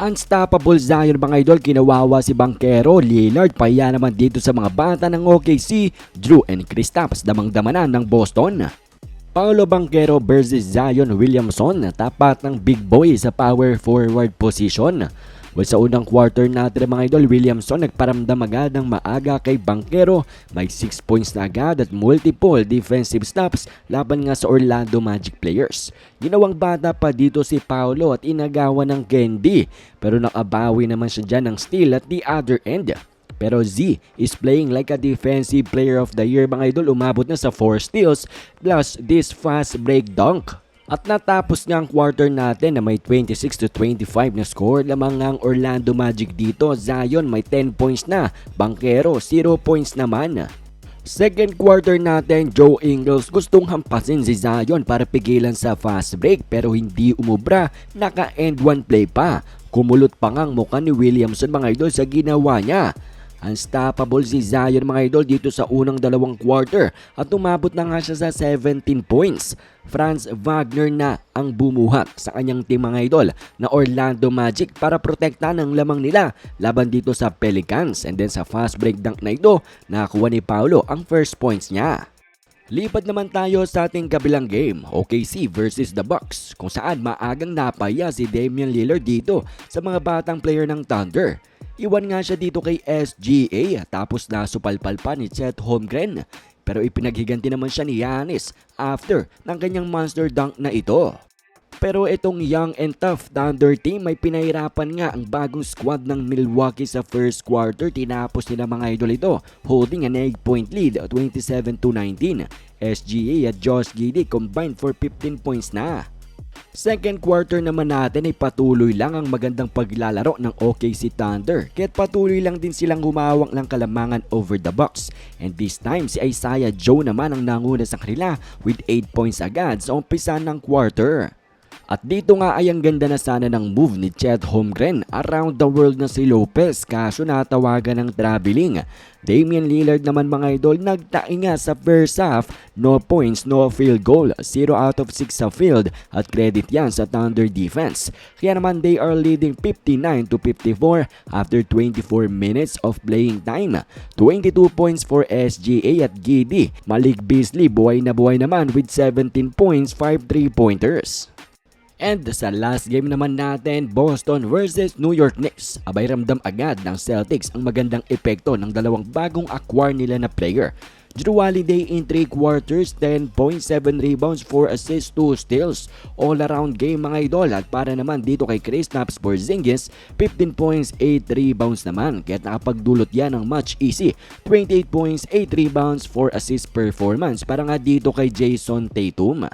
Unstoppable Zion mga idol, kinawawa si Bankero, Lillard, pahiya naman dito sa mga bata ng OKC, Drew and Kristaps damang-damanan ng Boston. Paolo Banquero versus Zion Williamson, tapat ng big boy sa power forward position. Well, sa unang quarter natin mga idol, Williamson nagparamdam agad ng maaga kay Banquero. May 6 points na agad at multiple defensive stops laban nga sa Orlando Magic players. Ginawang bata pa dito si Paolo at inagawan ng Kendi. Pero nakabawi naman siya dyan ng steal at the other end. Pero Z is playing like a defensive player of the year mga idol. Umabot na sa 4 steals plus this fast break dunk. At natapos nga ang quarter natin na may 26 to 25 na score lamang ang Orlando Magic dito. Zion may 10 points na, Bankero 0 points naman. Second quarter natin, Joe Ingles gustong hampasin si Zion para pigilan sa fast break pero hindi umubra, naka-end one play pa. Kumulot pa ngang mukha ni Williamson mga idol sa ginawa niya. Unstoppable si Zion mga idol dito sa unang dalawang quarter at umabot na nga siya sa 17 points. Franz Wagner na ang bumuhat sa kanyang team mga idol na Orlando Magic para protektahan ang lamang nila laban dito sa Pelicans and then sa fast break dunk na ito nakakuha ni Paulo ang first points niya. Lipat naman tayo sa ating kabilang game, OKC versus the Bucks, kung saan maagang napaya si Damian Lillard dito sa mga batang player ng Thunder. Iwan nga siya dito kay SGA tapos nasupalpal pa ni Chet Holmgren. Pero ipinaghiganti naman siya ni Giannis after ng kanyang monster dunk na ito. Pero itong young and tough Thunder team may pinahirapan nga ang bagong squad ng Milwaukee sa first quarter. Tinapos nila mga idol ito holding an 8 point lead 27 to 19. SGA at Josh Giddey combined for 15 points na. Second quarter naman natin ay patuloy lang ang magandang paglalaro ng OKC Thunder kaya't patuloy lang din silang humawak ng kalamangan over the box. And this time si Isaiah Joe naman ang nanguna sa kanila with 8 points agad sa umpisa ng quarter. At dito nga ay ang ganda na sana ng move ni Chet Holmgren around the world na si Lopez kaso natawagan ng traveling. Damian Lillard naman mga idol nagtainga sa first half, no points, no field goal, 0 out of 6 sa field at credit yan sa Thunder defense. Kaya naman they are leading 59 to 54 after 24 minutes of playing time. 22 points for SGA at Giddy. Malik Beasley buhay na buhay naman with 17 points, 5 3-pointers. And sa last game naman natin, Boston versus New York Knicks. Abay ramdam agad ng Celtics ang magandang epekto ng dalawang bagong acquire nila na player. Drew Holiday in 3 quarters, 10.7 rebounds, 4 assists, 2 steals. All around game mga idol at para naman dito kay Kristaps Porzingis, 15 points, 8 rebounds naman. Kaya nakapagdulot yan ng much easy. 28 points, 8 rebounds, 4 assists performance para nga dito kay Jason Tatum.